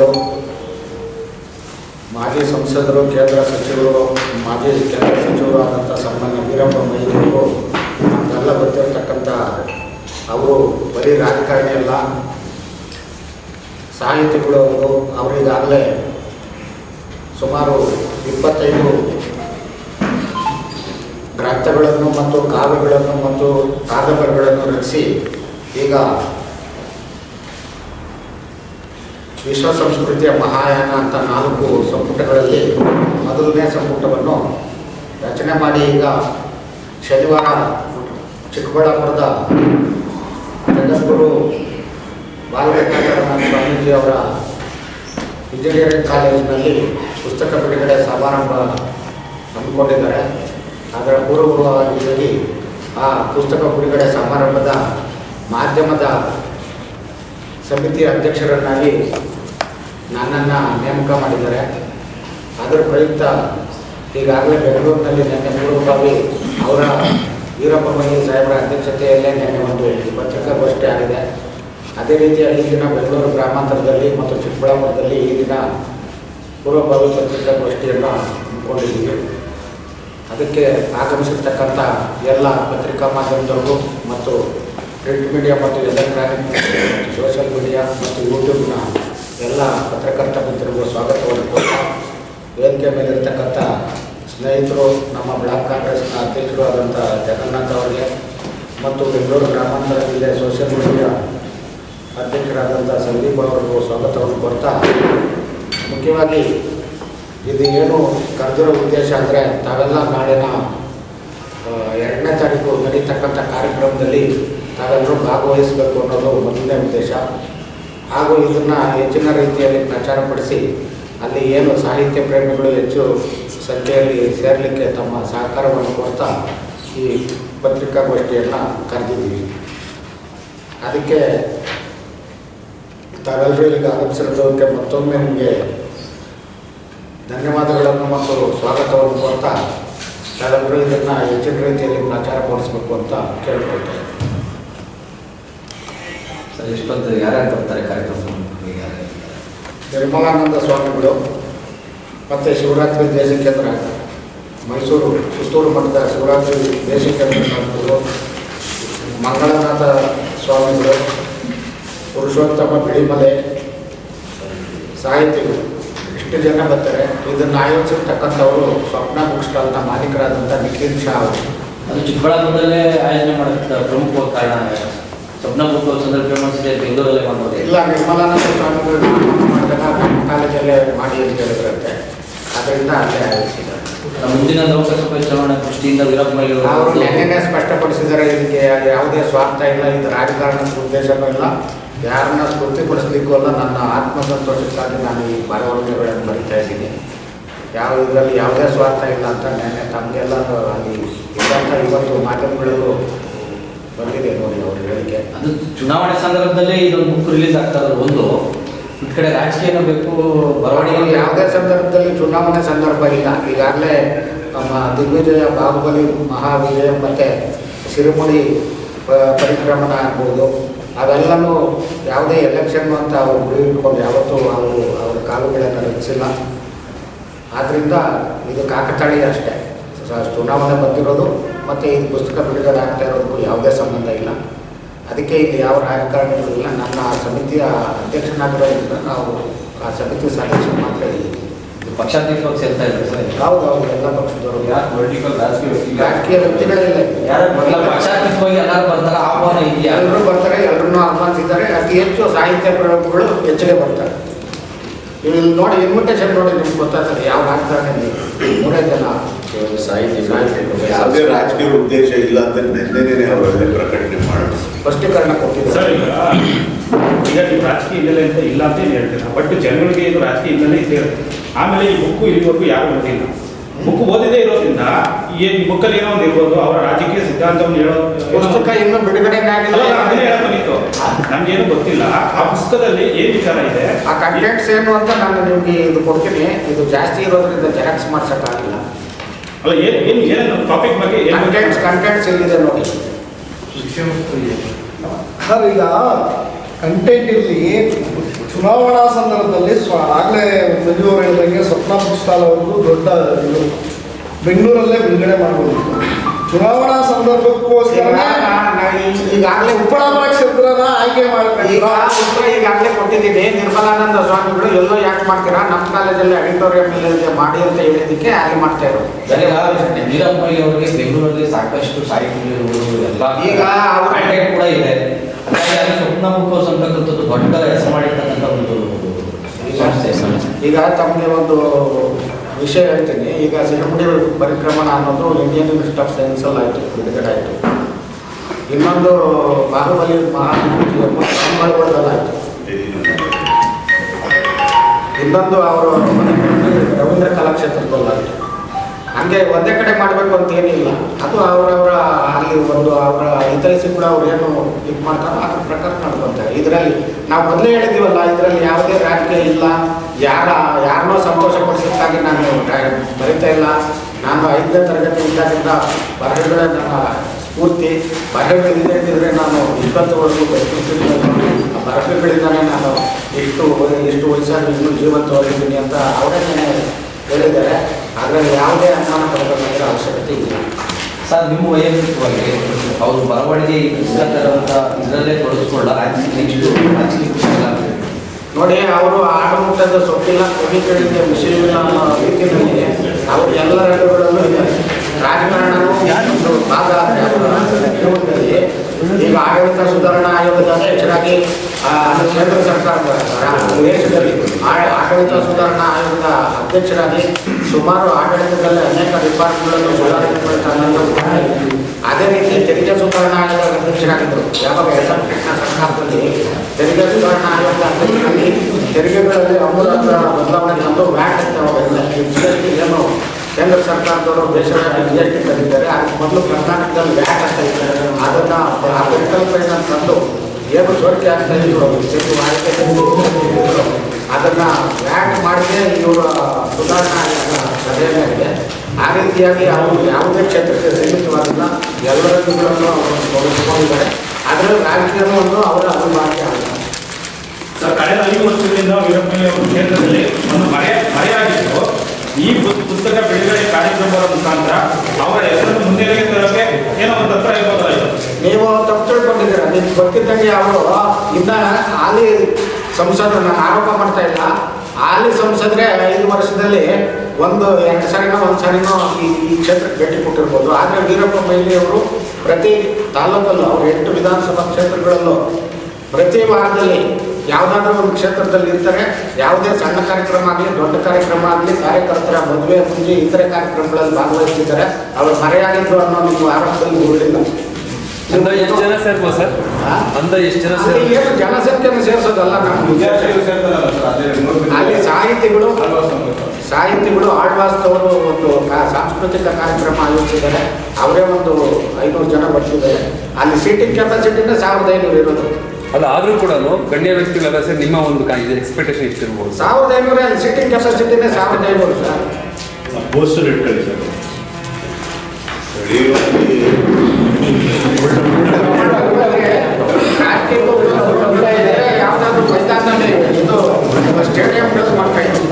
ಶ್ರೀಗಳು ಮಾಜಿ ಸಂಸದರು, ಕೇಂದ್ರ ಸಚಿವರು, ಮಾಜಿ ಕೇಂದ್ರ ಸಚಿವರು ಆದಂಥ ಸನ್ಮಾನ್ಯ ವೀರಪ್ಪ ಮೊಯ್ಲಿಯವರು ನಮಗೆಲ್ಲ ಗೊತ್ತಿರತಕ್ಕಂಥ ಅವರು ಬರೀ ರಾಜಕಾರಣಿ ಅಲ್ಲ, ಸಾಹಿತಿಗಳು ಅವರು ಅವರಿಗಾಗಲೇ ಸುಮಾರು ಇಪ್ಪತ್ತೈದು ಗ್ರಂಥಗಳನ್ನು ಮತ್ತು ಕಾವ್ಯಗಳನ್ನು ಮತ್ತು ಕಾದಂಬರಿಗಳನ್ನು ರಚಿಸಿ ಈಗ ವಿಶ್ವ ಸಂಸ್ಕೃತಿಯ ಮಹಾಯಾನ ಅಂತ ನಾಲ್ಕು ಸಂಪುಟಗಳಲ್ಲಿ ಮೊದಲನೇ ಸಂಪುಟವನ್ನು ರಚನೆ ಮಾಡಿ ಈಗ ಶನಿವಾರ ಚಿಕ್ಕಬಳ್ಳಾಪುರದ ಜಗದ್ಗುರು ಬಾಲಗಂಗಾಧರನಾಥ ಸ್ವಾಮೀಜಿಯವರ ಇಂಜಿನಿಯರಿಂಗ್ ಕಾಲೇಜಿನಲ್ಲಿ ಪುಸ್ತಕ ಬಿಡುಗಡೆ ಸಮಾರಂಭ ಹಮ್ಮಿಕೊಂಡಿದ್ದಾರೆ. ಅದರ ಪೂರ್ವಭಾವಿಯಾಗಿ ಆ ಪುಸ್ತಕ ಬಿಡುಗಡೆ ಸಮಾರಂಭದ ಮಾಧ್ಯಮದ ಸಮಿತಿ ಅಧ್ಯಕ್ಷರನ್ನಾಗಿ ನನ್ನನ್ನು ನೇಮಕ ಮಾಡಿದ್ದಾರೆ. ಅದರ ಪ್ರಯುಕ್ತ ಈಗಾಗಲೇ ಬೆಂಗಳೂರಿನಲ್ಲಿ ನಿನ್ನೆ ಪೂರ್ವಭಾವಿ ಅವರ ವೀರಪ್ಪ ಮೊಯ್ಲಿ ಸಾಹೇಬರ ಅಧ್ಯಕ್ಷತೆಯಲ್ಲೇ ನಿನ್ನೆ ಒಂದು ಪತ್ರಿಕಾಗೋಷ್ಠಿ ಆಗಿದೆ. ಅದೇ ರೀತಿಯಾಗಿ ದಿನ ಬೆಂಗಳೂರು ಗ್ರಾಮಾಂತರದಲ್ಲಿ ಮತ್ತು ಚಿಕ್ಕಬಳ್ಳಾಪುರದಲ್ಲಿ ಈ ದಿನ ಪೂರ್ವಭಾವಿ ಪತ್ರಿಕಾಗೋಷ್ಠಿಯನ್ನು ಹಮ್ಮಿಕೊಂಡಿದ್ದೀವಿ. ಅದಕ್ಕೆ ಆಗಮಿಸಿರ್ತಕ್ಕಂಥ ಎಲ್ಲ ಪತ್ರಿಕಾ ಮಾಧ್ಯಮದವರು ಮತ್ತು ಪ್ರಿಂಟ್ ಮೀಡಿಯಾ ಮತ್ತು ಎಲೆಕ್ಟ್ರಾನಿಕ್ ಸೋಷಿಯಲ್ ಮೀಡಿಯಾ ಮತ್ತು ಯೂಟ್ಯೂಬ್ನ ಎಲ್ಲ ಪತ್ರಕರ್ತ ಮಿತ್ರರಿಗೂ ಸ್ವಾಗತವನ್ನು ಕೊಡ್ತಾ ವೇದಿಕೆ ಮೇಲಿರ್ತಕ್ಕಂಥ ಸ್ನೇಹಿತರು, ನಮ್ಮ ಬ್ಲಾಕ್ ಕಾಂಗ್ರೆಸ್ನ ಅಧ್ಯಕ್ಷರು ಆದಂಥ ಜಗನ್ನಾಥ್ ಅವರಿಗೆ ಮತ್ತು ಬೆಂಗಳೂರು ಗ್ರಾಮಾಂತರ ಜಿಲ್ಲೆ ಸೋಷಿಯಲ್ ಮೀಡಿಯಾ ಅಧ್ಯಕ್ಷರಾದಂಥ ಸಂದೀಪ್ ಅವರಿಗೂ ಸ್ವಾಗತವನ್ನು ಕೊಡ್ತಾ ಮುಖ್ಯವಾಗಿ ಇದು ಏನು ಕರೆದಿರೋ ಉದ್ದೇಶ ಅಂದರೆ ತಾವೆಲ್ಲ ನಾಳಿನ ಎರಡನೇ ತಾರೀಕು ನಡೀತಕ್ಕಂಥ ಕಾರ್ಯಕ್ರಮದಲ್ಲಿ ತಾವೆಲ್ಲರೂ ಭಾಗವಹಿಸಬೇಕು ಅನ್ನೋದು ಮೊದಲನೇ ಉದ್ದೇಶ. ಹಾಗೂ ಇದನ್ನು ಹೆಚ್ಚಿನ ರೀತಿಯಲ್ಲಿ ಪ್ರಚಾರಪಡಿಸಿ ಅಲ್ಲಿ ಏನು ಸಾಹಿತ್ಯ ಪ್ರೇಮಿಗಳು ಹೆಚ್ಚು ಸಂಖ್ಯೆಯಲ್ಲಿ ಸೇರಲಿಕ್ಕೆ ತಮ್ಮ ಸಹಕಾರವನ್ನು ಕೊಡ್ತಾ ಈ ಪತ್ರಿಕಾಗೋಷ್ಠಿಯನ್ನು ಕರೆದಿದ್ದೀವಿ. ಅದಕ್ಕೆ ತಾವೆಲ್ಲರೂ ಇಲ್ಲಿಗೆ ಆಗಮಿಸಿರೋದಕ್ಕೆ ಮತ್ತೊಮ್ಮೆ ನಿಮಗೆ ಧನ್ಯವಾದಗಳನ್ನು ಮತ್ತು ಸ್ವಾಗತವನ್ನು ಕೊಡ್ತಾ ತಾವೆಲ್ಲರೂ ಇದನ್ನು ಹೆಚ್ಚಿನ ರೀತಿಯಲ್ಲಿ ಪ್ರಚಾರಪಡಿಸಬೇಕು ಅಂತ ಕೇಳ್ಕೊಳ್ತೇವೆ ಎಷ್ಟೊತ್ತು ಯಾರ್ಯಾರು ಬರ್ತಾರೆ ಕಾರ್ಯಕ್ರಮ ನಿರ್ಮಲಾನಂದ ಸ್ವಾಮಿಗಳು ಮತ್ತು ಶಿವರಾತ್ರಿ ದೇಶಕೇಂದ್ರ ಮೈಸೂರು ಸುತ್ತೂರು ಮಠದ ಶಿವರಾತ್ರಿ ದೇಶಕೇಂದ್ರ ಸ್ವಾಮಿಗಳು ಮಂಗಳನಾಥ ಸ್ವಾಮಿಗಳು ಪುರುಷೋತ್ತಮ ಬಿಳಿಮಲೆ ಸಾಹಿತಿಗಳು ಇಷ್ಟು ಜನ ಬರ್ತಾರೆ? ಇದನ್ನು ಆಯೋಜಿಸಿರ್ತಕ್ಕಂಥವರು ಸ್ವಪ್ನ ಬುಕ್ ಸ್ಟಾಲ್ನ ಮಾಲೀಕರಾದಂಥ ನಿಖಿಲ್ ಶಾ ಅವರು. ಅದು ಚಿಕ್ಕಬಳ್ಳಾಪುರದಲ್ಲೇ ಆಯೋಜನೆ ಮಾಡಿದಂಥ ಪ್ರಮುಖ ಕಾರಣ. ಸ್ವಪ್ನ ಬುಕ್ಕೋತ್ಸವದಲ್ಲಿ ಸಂದರ್ಭ ಇದೆ ಬೆಂಗಳೂರಲ್ಲೇ ಮಾಡ್ಬೋದು ಇಲ್ಲ ನಿರ್ಮಲಾನಂದ ಸ್ವಾಮಿಗಳು ಮಾಡಿದಾಗ ಕಾಲೇಜಲ್ಲೇ ಮಾಡಿ ಅಂತ ಹೇಳಿದ್ರಂತೆ. ಅದರಿಂದ ಅಲ್ಲೇ ಆಯೋಜಿಸಿದ್ದಾರೆ. ನಮ್ಮ ಮುಂದಿನ ಲೋಕಸಭೆ ಚುನಾವಣೆ ದೃಷ್ಟಿಯಿಂದ ವೀರಪ್ಪ ಅವರು ನೆನ್ನೆನೇ ಸ್ಪಷ್ಟಪಡಿಸಿದ್ದಾರೆ ಇದಕ್ಕೆ ಯಾವುದೇ ಸ್ವಾರ್ಥ ಇಲ್ಲ ಇದು ರಾಜಕಾರಣದ ಉದ್ದೇಶನೂ ಇಲ್ಲ. ಯಾರನ್ನ ಸ್ಫೂರ್ತಿಪಡಿಸ್ಲಿಕ್ಕೂ ಅಲ್ಲ ನನ್ನ ಆತ್ಮಸಂತೋಷಕ್ಕಾಗಿ ನಾನು ಈ ಬರವಣಿಗೆಗಳನ್ನು ಬರಿತಾ ಇದ್ದೀನಿ. ಯಾವ ಇದರಲ್ಲಿ ಯಾವುದೇ ಸ್ವಾರ್ಥ ಇಲ್ಲ ಅಂತ ನೆನ್ನೆ ತಮಗೆಲ್ಲ ಅಲ್ಲಿ ಇದ್ದಂಥ ಇವತ್ತು ಮಾಧ್ಯಮಗಳಲ್ಲೂ ಬಂದಿದೆ ನೋಡಿ ಅವ್ರ ಹೇಳಿಕೆ ಅದು ಚುನಾವಣೆ ಸಂದರ್ಭದಲ್ಲಿ ಇದೊಂದು ಬುಕ್ ರಿಲೀಸ್ ಆಗ್ತಾ ಇರೋದು. ಒಂದು ಈ ಕಡೆ ರಾಜಕೀಯನೂ ಬೇಕು ಬರವಣಿಗೆ ಯಾವುದೇ ಸಂದರ್ಭದಲ್ಲಿ ಚುನಾವಣೆ ಸಂದರ್ಭ ಇಲ್ಲ. ಈಗಾಗಲೇ ನಮ್ಮ ದಿಗ್ವಿಜಯ ಬಾಹುಬಲಿ ಮಹಾವಿಜಯ ಮತ್ತು ಸಿರುಮುಡಿ ಪರಿಕ್ರಮಣ ಆಗ್ಬೋದು. ಅವೆಲ್ಲವೂ ಯಾವುದೇ ಎಲೆಕ್ಷನ್ ಅಂತ ಅವರು ಗುರಿ ಇಟ್ಕೊಂಡು ಯಾವತ್ತೂ ಅವರು ಅವರ ಕಾಲುಗಳನ್ನು ರಚಿಸಿಲ್ಲ. ಆದ್ದರಿಂದ ಇದು ಕಾಕತಾಳೀಯ ಅಷ್ಟೇ. ಚುನಾವಣೆ ಬಂದಿರೋದು ಮತ್ತು ಈ ಪುಸ್ತಕ ಬಿಡುಗಡೆ ಆಗ್ತಾ ಇರೋದಕ್ಕೂ ಯಾವುದೇ ಸಂಬಂಧ ಇಲ್ಲ. ಅದಕ್ಕೆ ಇಲ್ಲಿ ಯಾವ ರಾಜಕಾರಣಿಗಳಿಲ್ಲ ನನ್ನ ಆ ಸಮಿತಿಯ ಅಧ್ಯಕ್ಷನಾಗಿರೋದ್ರಿಂದ ನಾವು ಆ ಸಮಿತಿಯ ಸದಸ್ಯರು ಮಾತ್ರ ಇದ್ದೀವಿ ಪಕ್ಷಾಧ್ಯಕ್ಷರು ಸೇರ್ತಾ ಇದ್ದಾರೆ ಸರ್. ಹೌದು ಹೌದು ಎಲ್ಲ ಪಕ್ಷದವರು. ಪೊಲಿಟಿಕಲ್ ರಾಜಕೀಯ ರಾಜಕೀಯ ವ್ಯಕ್ತಿಗಳಿಲ್ಲ ಎಲ್ಲ ಪಕ್ಷಾತೀತವಾಗಿ ಎಲ್ಲರೂ ಬರ್ತಾರೆ? ಆಹ್ವಾನ ಇದೆಯಾ? ಎಲ್ಲರೂ ಬರ್ತಾರೆ ಎಲ್ಲರನ್ನೂ ಆಹ್ವಾನಿಸಿದ್ದಾರೆ. ಅತಿ ಹೆಚ್ಚು ಸಾಹಿತ್ಯ ಪ್ರಯೋಗಗಳು ಹೆಚ್ಚಿಗೆ ಬರ್ತಾರೆ. ನೀವು ಇಲ್ಲಿ ನೋಡಿ ಇನ್ವಿಟೇಷನ್ ನೋಡಿ ನಿಮ್ಗೆ ಗೊತ್ತಾಗ್ತದೆ ಯಾವ ರಾಜಕಾರಣಿ ಮೂರೇ ಜನ ಸಾಹಿತ್ಯ ಸಾಹಿತ್ಯ. ಯಾವುದೇ ರಾಜಕೀಯ ಉದ್ದೇಶ ಇಲ್ಲ ಅಂತ ನಿನ್ನೆನೇ ಅವರಲ್ಲಿ ಪ್ರಕಟಣೆ ಮಾಡೋದು ಸ್ಪಷ್ಟೀಕರಣ ಕೊಟ್ಟಿದ್ದಾರೆ. ಸರ್ ಈಗ ಈಗ ನೀವು ರಾಜಕೀಯ ಹಿನ್ನೆಲೆ ಅಂತ ಇಲ್ಲ ಅಂತ ಹೇಳ್ತೀರಾ? ಬಟ್ ಜನಗಳಿಗೆ ಇದು ರಾಜಕೀಯ ಹಿನ್ನೆಲೆ ಇದೆ ಆಮೇಲೆ ಈ ಬುಕ್ಕು ಇಲ್ಲಿವರೆಗೂ ಯಾರು ಓದಿಲ್ಲ ಬುಕ್ ಓದಿದೆ ಇರೋದ್ರಿಂದ ಈ ಬುಕ್ಕಲ್ಲಿ ಏನೋ ಒಂದು ಇರ್ಬೋದು ಅವರ ರಾಜಕೀಯ ಸಿದ್ಧಾಂತವನ್ನು ಹೇಳೋ ಪುಸ್ತಕ ಇನ್ನೂ ಬಿಡುಗಡೆ ಬಂದಿತ್ತು ನಮ್ಗೇನು ಗೊತ್ತಿಲ್ಲ. ಆ ಪುಸ್ತಕದಲ್ಲಿ ಏನ್ ವಿಚಾರ ಇದೆ? ಆ ಕಂಟೆಂಟ್ಸ್ ಏನು ಅಂತ ನಾನು ನಿಮಗೆ ಇದು ಕೊಡ್ತೀನಿ. ಇದು ಜಾಸ್ತಿ ಇರೋದ್ರಿಂದ ಜೆರಾಕ್ಸ್ ಆಗಿಲ್ಲ. ಅಲ್ಲ ಏನ್ ಏನ್ ಏನು ಟಾಪಿಕ್ ಬಗ್ಗೆ ಏನು ಕಂಟೆಂಟ್ಸ್ ಕಂಟೆಂಟ್ಸ್ ಎಲ್ಲಿದೆ ನೋಡಿ. ಸರ್ ಈಗ ಕಂಟೆಂಟ್ ಇರಲಿ ಚುನಾವಣಾ ಸಂದರ್ಭದಲ್ಲಿ ಸ್ವ ಆಗಲೇ ಮಂಜು ಅವರು ಹೇಳಿದಂಗೆ ಸ್ವಪ್ನ ಪುಸ್ತಕ ಅವ್ರದ್ದು ದೊಡ್ಡ ಇದು. ಬೆಂಗಳೂರಲ್ಲೇ ಬಿಡುಗಡೆ ಮಾಡ್ಬೋದು. ಚುನಾವಣಾ ಈಗ ಸಂದರ್ಭಕ್ಕೋಸ್ಕರ ಈಗಾಗಲೇ ಉಪ್ಪಳಾಮರ ಕ್ಷೇತ್ರನ ಆಯ್ಕೆ ಮಾಡಬೇಕು. ಈಗಾಗಲೇ ಕೊಟ್ಟಿದ್ದೀನಿ. ನಿರ್ಮಲಾನಂದ ಸ್ವಾಮಿಗಳು ಎಲ್ಲೋ ಯಾಕೆ ಮಾಡ್ತೀರಾ? ನಮ್ಮ ಕಾಲೇಜಲ್ಲಿ ಆಡಿಟೋರಿಯಂ ಇದೆ ಮಾಡಿ ಅಂತ ಹೇಳಿದ್ದಕ್ಕೆ ಅಲ್ಲಿ ಮಾಡ್ತಾ ಇರೋದು. ಮೊಯ್ಲಿ ಅವರಿಗೆ ಬೆಂಗಳೂರಲ್ಲಿ ಸಾಕಷ್ಟು ಸಾಹಿತ್ಯ ಎಲ್ಲ ಈಗ ಕೂಡ ಇದೆ. ಹಾಗಾಗಿ ಸ್ವಪ್ನ ಬುಕ್ ಅಂತಕ್ಕಂಥದ್ದು ದೊಡ್ಡ ಹೆಸರು ಮಾಡಿರ್ತಕ್ಕಂಥ ಒಂದು ಸಂಸ್ಥೆ. ಈಗ ತಮಗೆ ಒಂದು ವಿಷಯ ಹೇಳ್ತೀನಿ. ಈಗ ಸಿರಮುಡಿ ಪರಿಕ್ರಮಣ ಅನ್ನೋದು ಇಂಡಿಯನ್ ಇನ್ಸ್ಟಿಟ್ಯೂಟ್ ಆಫ್ ಸೈನ್ಸ್ ಅಲ್ಲಿ ಆಯಿತು, ಬಿಡುಗಡೆ ಆಯಿತು. ಇನ್ನೊಂದು ಬಾಹುಬಲಿ ಮಹಾವಿಭೂತಿ ಇನ್ನೊಂದು ಅವರು ರವೀಂದ್ರ ಕಲಾಕ್ಷೇತ್ರದಲ್ಲಿ ಆಯಿತು. ಹಂಗೆ ಒಂದೇ ಕಡೆ ಮಾಡಬೇಕು ಅಂತ ಏನಿಲ್ಲ. ಅದು ಅವರವರ ಅಲ್ಲಿ ಒಂದು ಅವರ ಹಿತೈಸಿ ಕೂಡ ಅವ್ರು ಏನು ಇದು ಮಾಡ್ತಾರೋ ಅದ್ರ ಪ್ರಕಾರ ಮಾಡ್ಕೊತಾರೆ. ಇದರಲ್ಲಿ ನಾವು ಮೊದಲೇ ಹೇಳಿದ್ದೀವಲ್ಲ ಇದರಲ್ಲಿ ಯಾವುದೇ ರಾಜಕೀಯ ಇಲ್ಲ. ಯಾರ, ಯಾರನ್ನೋ ಸಂತೋಷಪಡಿಸೋಕ್ಕಾಗಿ ನಾನು ಬರಿತಾ ಇಲ್ಲ. ನಾನು ಐದನೇ ತರಗತಿ ಇದ್ದಾಗಿಂದ ಬರಹಗಳೇ ನನ್ನ ಸ್ಫೂರ್ತಿ. ಬರಹಗಳಿದೆ ಅಂತಿದ್ರೆ ನಾನು ಇಪ್ಪತ್ತುವರೆಗೂ ಆ ಬರಹಗಳಿಂದನೇ ನಾನು ಎಷ್ಟು ಎಷ್ಟು ವಯಸ್ಸಾಗಿ ಇನ್ನೂ ಜೀವಂತವಾಗಿದ್ದೀನಿ ಅಂತ ಅವರೇ ಹೇಳಿದ್ದಾರೆ. ಅದರಲ್ಲಿ ಯಾವುದೇ ಅನುಮಾನ ಪಡಬೇಕಾಗಿರೋ ಅವಶ್ಯಕತೆ ಇಲ್ಲ. ಸರ್ ನಿಮ್ಮ ವೈಯಕ್ತಿಕವಾಗಿ ಅವರು ಬರವಣಿಗೆ ಈ ಪುಸ್ತಕ ಇದರಲ್ಲೇ ತೊಡಗಿಸ್ಕೊಳ್ಳ ನೆಕ್ಸ್ಟ್ ರಾಜಕೀಯ ನೋಡಿ ಅವರು ಆಡಮುಟ್ಟದ ಸೊಪ್ಪಿಲ್ಲ ಕವಿಗಳಿಗೆ ವಿಷಯವಿಲ್ಲ ಅನ್ನೋ ರೀತಿಯಲ್ಲಿ ಅವರು ಎಲ್ಲ ರಂಗಗಳಲ್ಲೂ ಇದ್ದಾರೆ. ರಾಜಕಾರಣವು ಭಾಗ ಈಗ ಆಡಳಿತ ಸುಧಾರಣಾ ಆಯೋಗದ ಅಧ್ಯಕ್ಷರಾಗಿ ಕೇಂದ್ರ ಸರ್ಕಾರ ರಾ- ದೇಶದಲ್ಲಿ ಆಡಳಿತ ಸುಧಾರಣಾ ಆಯೋಗದ ಅಧ್ಯಕ್ಷರಾಗಿ ಸುಮಾರು ಆಡಳಿತದಲ್ಲಿ ಅನೇಕ ಡಿಪಾರ್ಟ್ಮೆಂಟ್ಗಳನ್ನು ಸುಧಾರಣೆ ಅದೇ ರೀತಿ ತೆರಿಗೆ ಸುಧಾರಣಾ ಆಯೋಗದ ಅಧ್ಯಕ್ಷರಾಗಿದ್ದರು. ಯಾವಾಗ ಎಸ್ ಎಂ ಕೃಷ್ಣ ಸರ್ಕಾರದಲ್ಲಿ ತೆರಿಗೆ ಸುಧಾರಣಾ ಆಯೋಗದ ಅಧ್ಯಕ್ಷರಾಗಿ ತೆರಿಗೆಗಳಲ್ಲಿ ಅಮೂಲಾಗ್ರ ಬದಲಾವಣೆ ತಂದು ವ್ಯಾಟ್ ಅಂತ ಏನು ಕೇಂದ್ರ ಸರ್ಕಾರದವರು ದೇಶವ್ಯಾಪಿ ಜಿ ಎಸ್ ಟಿ ತಂದಿದ್ದಾರೆ ಅದಕ್ಕೆ ಮೊದಲು ಕರ್ನಾಟಕದಲ್ಲಿ ವ್ಯಾಕ್ ಅಂತ ಇದ್ದಾರೆ ಅದನ್ನು ಆ ಪರಿಕಲ್ಪನೆಯನ್ನು ತಂದು ಏನು ಸೋರಿಕೆ ಆಗ್ತಾ ಇದ್ರು ಆಯ್ಕೆ ಅದನ್ನು ವ್ಯಾಟ್ ಮಾಡಿದೆ ಇವರ ಸುಧಾರಣಾ ಸಭೆಯಲ್ಲೇ ಇದೆ. ಆ ರೀತಿಯಾಗಿ ಅವರು ಯಾವುದೇ ಕ್ಷೇತ್ರಕ್ಕೆ ಎಲ್ಲರ ಎಲ್ಲರನ್ನು ಅವರು ತೊಡಗಿಸ್ಕೊಂಡಿದ್ದಾರೆ ಅದರಲ್ಲಿ ರಾಜಕೀಯವನ್ನು ಅವರ ಅಭಿಮಾನಿ ಆಗಿದೆ ಸರ್, ಕಳೆದ ಐದು ವರ್ಷಗಳಿಂದ ವೀರಪ್ಪಯ್ಯ ಕ್ಷೇತ್ರದಲ್ಲಿ ಒಂದು ಮರೆಯಾಗಿತ್ತು ಈ ಪುಸ್- ಪುಸ್ತಕ ಬಿಡುಗಡೆ ಕಾರ್ಯಕ್ರಮದ ಮುಖಾಂತರ ಅವರ ಹೆಸರನ್ನು ಮುನ್ನೆಲೆಗೆ ತರೋಕೆ ಏನೋ ಒಂದು ಇರ್ಬೋದಲ್ಲ ಇದು? ನೀವು ತಪ್ಪು ತಿಳ್ಕೊಂಡಿದ್ದೀರ ನಿಮ್ಗೆ ಗೊತ್ತಿದ್ದಂಗೆ ಅವರು ಇನ್ನ ಹಾಲಿ ಸಂಸದನ ಆರೋಪ ಮಾಡ್ತಾ ಇಲ್ಲ. ಹಾಲಿ ಸಂಸದ್ರೆ ಐದು ವರ್ಷದಲ್ಲಿ ಒಂದು ಎರಡು ಸಾರಿನೋ, ಒಂದು ಸಾರಿನೋ ಈ ಈ ಕ್ಷೇತ್ರಕ್ಕೆ ಭೇಟಿ ಕೊಟ್ಟಿರ್ಬೋದು. ಆದರೆ ವೀರಪ್ಪ ಮೈಲಿ ಅವರು ಪ್ರತಿ ತಾಲೂಕಲ್ಲೂ, ಅವರು ಎಂಟು ವಿಧಾನಸಭಾ ಕ್ಷೇತ್ರಗಳಲ್ಲೂ ಪ್ರತಿ ವಾರದಲ್ಲಿ ಯಾವುದಾದ್ರೂ ಒಂದು ಕ್ಷೇತ್ರದಲ್ಲಿ ಇರ್ತಾರೆ ಯಾವುದೇ ಸಣ್ಣ ಕಾರ್ಯಕ್ರಮ ಆಗಲಿ ದೊಡ್ಡ ಕಾರ್ಯಕ್ರಮ ಆಗಲಿ ಕಾರ್ಯಕರ್ತರ ಮದುವೆ ಪೂಜೆ ಇತರೆ ಕಾರ್ಯಕ್ರಮಗಳಲ್ಲಿ ಭಾಗವಹಿಸಿದ್ದಾರೆ ಅವರು ಮರೆಯಾಗಿದ್ರು ಅನ್ನೋ ನಿಮ್ಮ ಆರೋಪದಲ್ಲಿ ಉಳಿಲ್ಲ ಅಂದ ಎಷ್ಟು ಜನ ಸೇರ್ಬೋದು ಸರ್? ಅಂದ ಎಷ್ಟು ಜನ ಏನು ಜನಸಂಖ್ಯೆಯನ್ನು ಸೇರಿಸೋದಲ್ಲ ನಮ್ಮ ಅಲ್ಲಿ ಸಾಹಿತಿಗಳು. ಸಾಹಿತಿಗಳು ಆಳ್ವಾಸ್ತವರು ಒಂದು ಸಾಂಸ್ಕೃತಿಕ ಕಾರ್ಯಕ್ರಮ ಆಯೋಜಿಸಿದ್ದಾರೆ. ಅವರೇ ಒಂದು ಐನೂರು ಜನ ಬರ್ತಿದ್ದಾರೆ. ಅಲ್ಲಿ ಸೀಟಿಂಗ್ ಕೆಪಾಸಿಟಿನೇ ಸಾವಿರದ ಐನೂರು ಇರೋದು. ಅಲ್ಲ ಆದ್ರೂ ಕೂಡ ಗಣ್ಯ ವ್ಯಕ್ತಿಗಳೆಲ್ಲ ಸರ್ ನಿಮ್ಮ ಒಂದು ಎಕ್ಸ್ಪೆಕ್ಟೇಷನ್ ಇಟ್ಟಿರ್ಬೋದು ಸರ್ ಸಾವಿರದ ಐನೂರ ಸಿಟ್ಟಿಂಗ್ ಸೀಟಿಂಗ್ ಕೆಪಾಸಿಟಿನೇ ಸಾವಿರದ ಐನೂರು ಸರ್ ಪೋಸ್ಟರ್ ಇಟ್ಕೊಳ್ಳಿ ಸರ್ ಯಾವುದಾದ್ರೂ ಮೈದಾನದಲ್ಲಿ ಇದು ಸ್ಟೇಡಿಯಂ ಮಾಡ್ತಾ ಇದ್ದೀವಿ